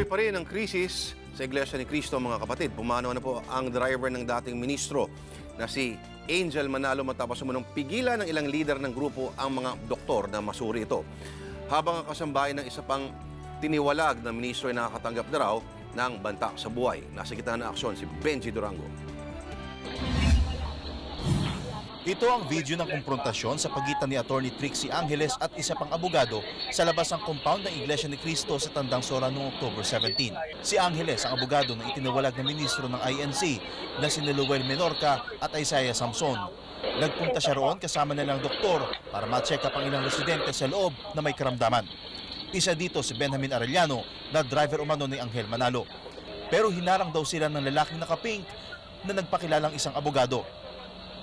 Tuloy pa rin ang krisis sa Iglesia ni Cristo mga kapatid. Pumanaw na po ang driver ng dating ministro na si Angel Manalo matapos umunong pigilan ng ilang leader ng grupo ang mga doktor na masuri ito. Habang ang kasambahay ng isa pang tiniwalag na ministro ay nakakatanggap na raw ng banta sa buhay. Nasa gitna ng aksyon si Benji Durango. Ito ang video ng kumprontasyon sa pagitan ni Attorney Trixie Angeles at isa pang abogado sa labas ng compound ng Iglesia ni Cristo sa Tandang Sora noong October 17. Si Angeles ang abogado ng itinawalag na ministro ng INC na si Neluel Menorca at Isaiah Samson. Nagpunta siya roon kasama nilang doktor para ma-check up ang ilang residente sa loob na may karamdaman. Isa dito si Benjamin Arellano na driver umano ni Angel Manalo. Pero hinarang daw sila ng lalaking nakapink na nagpakilalang isang abogado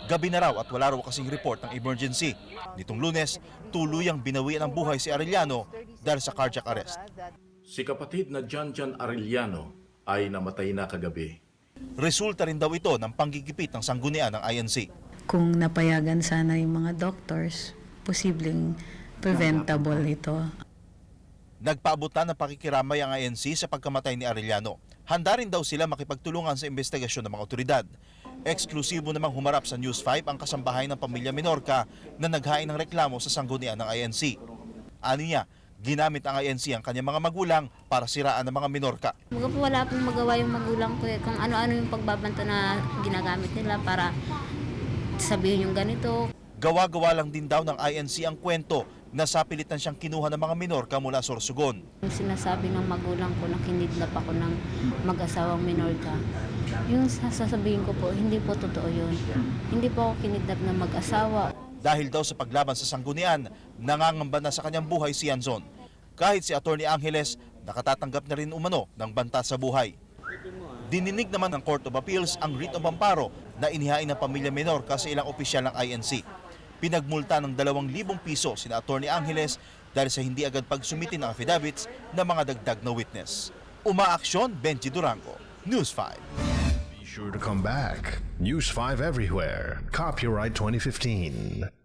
Gabi na raw at wala raw kasing report ng emergency. Nitong lunes, tuluyang binawian ng buhay si Arellano dahil sa cardiac arrest. Si kapatid na John John Arellano ay namatay na kagabi. Resulta rin daw ito ng panggigipit ng sanggunian ng INC. kung napayagan sana yung mga doctors, posibleng preventable ito. Nagpaabot na ng pakikiramay ang INC sa pagkamatay ni Arellano. Handa rin daw sila makipagtulungan sa investigasyon ng mga otoridad. Eksklusibo namang humarap sa News 5 ang kasambahay ng pamilya Minorca na naghain ng reklamo sa sanggunian ng INC. Ani niya, ginamit ang INC ang kanyang mga magulang para siraan ng mga Minorca. Mga po wala pong magawa yung magulang ko eh. Kung ano-ano yung pagbabanta na ginagamit nila para sabihin yung ganito. Gawa-gawa lang din daw ng INC ang kwento na sapilitan siyang kinuha ng mga Minorca mula Sorsogon. Sinasabi ng magulang ko na kinidnap ako ng mag-asawang minor ka. Yung sasabihin ko po, hindi po totoo yun. Hindi po ako kinidnap ng mag-asawa. Dahil daw sa paglaban sa sanggunian, nangangamba na sa kanyang buhay si Anzon. Kahit si Attorney Angeles, nakatatanggap na rin umano ng banta sa buhay. Dininig naman ng Court of Appeals ang writ of amparo na inihain ng pamilya Menorca sa ilang opisyal ng INC. Pinagmulta ng 2,000 piso sina Attorney Angeles dahil sa hindi agad pagsumiti ng affidavits ng mga dagdag na witness. Umaaksyon, Benji Durango, News 5. Be sure to come back. News 5 everywhere. Copyright 2015.